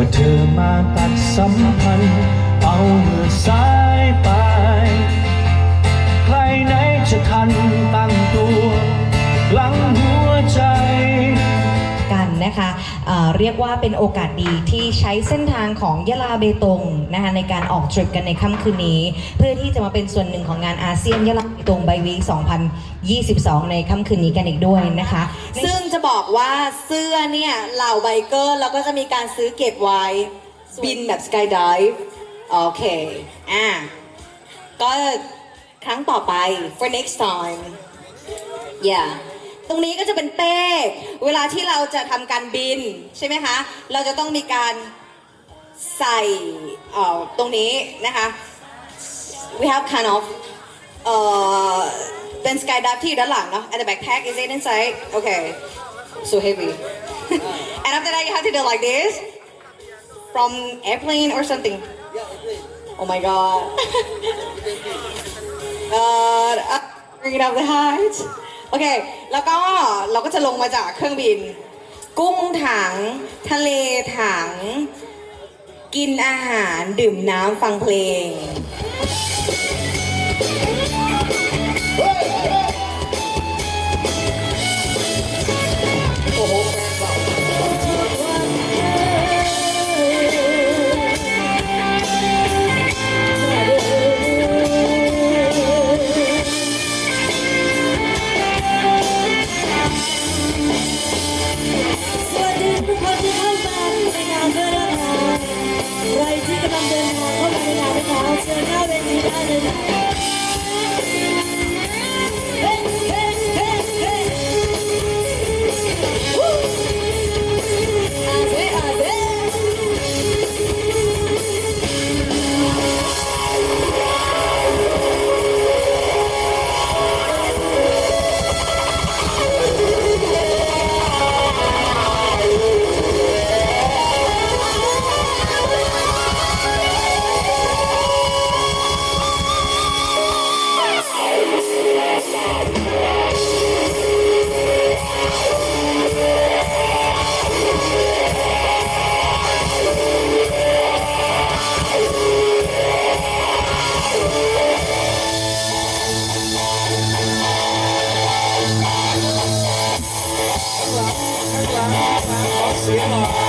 มื่อเธอมาตัดสัมพันธ์ เอามือซ้ายไปใครไหนจะทันตั้งตัวหลังหัวใจกันนะคะเอ่อเรียกว่าเป็นโอกาสดีที่ใช้เส้นทางของยะลาเบตงนะคะในการออกทริปกันในค่ำคืนนี้ เพื่อที่จะมาเป็นส่วนหนึ่งของงานอาเซียนยะลาเบตงไบวีค2022 ในค่ำคืนนี้กันอีกด้วยนะคะซึ่ง จะบอกว่าเสื้อเนี่ยเหล่าไบเกอร์เราก็จะมีการซื้อเก็บไว้ บินแบบสกายดิฟโอเค อะ ก็ครั้งต่อไป for next time yeah ตรงนี้ก็จะเป็นเป้ เวลาที่เราจะทำการบินใช่ไหมคะ เราจะต้องมีการใส่เอ่อตรงนี้นะคะ we have kind of เอ่อ เป็น sky dive ที่อยู่ด้านหลังเนาะ and the backpack is it inside okay so heavy and after that you have to do like this from airplane or something oh my god god I'm bringing up the heights โอเค แล้วก็เราก็จะลงมาจากเครื่องบิน กุ้งถัง ทะเลถัง กินอาหารดื่มน้ำฟังเพลง ข